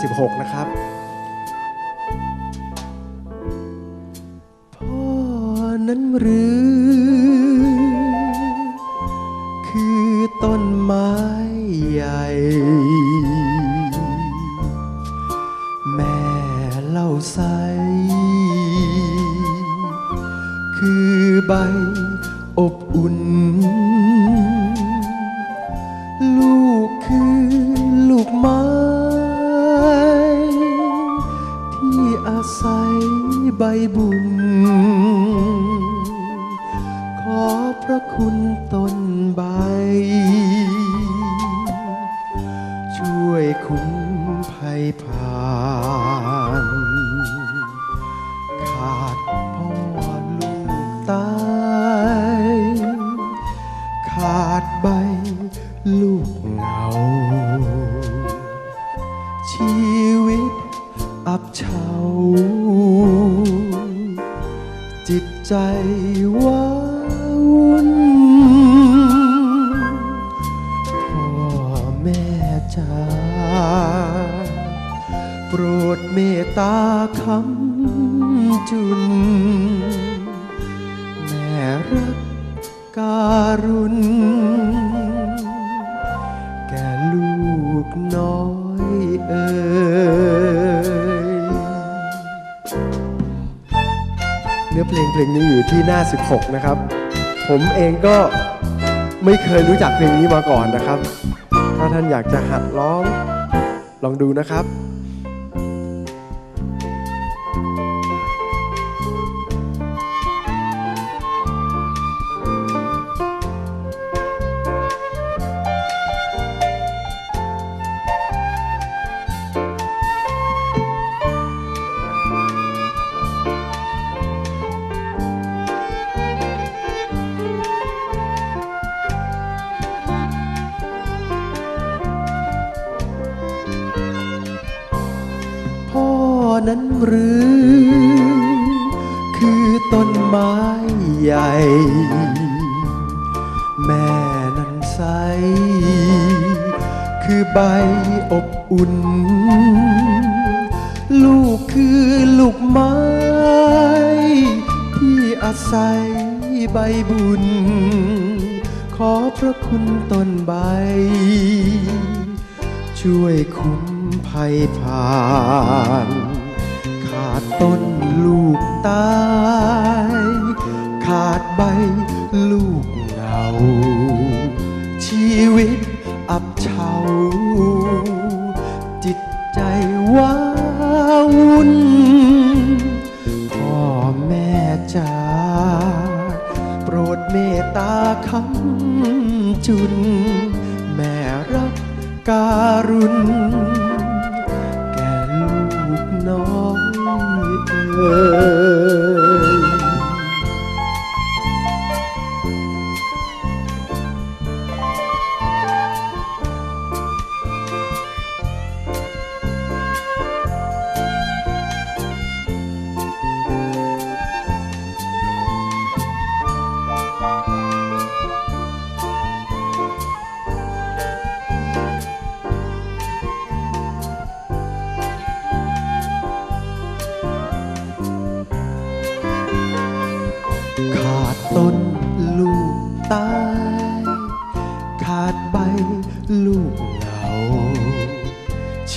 16 นะครับพ่อนั้นหรือ คือต้นไม้ใหญ่ แม่เล่าใส คือใบอบอุ่น ใบบุญ ขอพระคุณต้นใบ จิตใจว้าวุ่นพ่อแม่จ้าโปรดเมตตาคำจุน แม่รักการุณ นื้อเพลงเพลงนี้อยู่ที่หน้า 16 นะครับ ผมเองก็ไม่เคยรู้จักเพลงนี้มาก่อนนะครับ ถ้าท่านอยากจะหัดร้อง ลองดูนะครับ นั้นหรือ คือต้นไม้ใหญ่ แม่นั้นใส คือใบอบอุ่น ลูกคือลูกไม้ ที่อาศัยใบบุญ ขอพระคุณต้นใบ ช่วยคุ้มภัยผ่าน ขาดต้นลูกตาย ขาดใบลูกเหงาชีวิตอับเฉาจิตใจว้าวุ่นพ่อแม่จ๋าโปรดเมตตาคำจุน แม่รักการุณ อ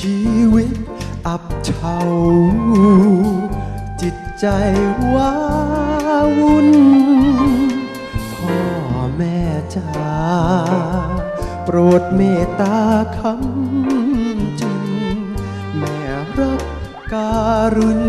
ชีวิตอับเฉาจิตใจว้าวุ่น พ่อแม่จ๋าโปรดเมตตาคำจริง แม่รักการุณ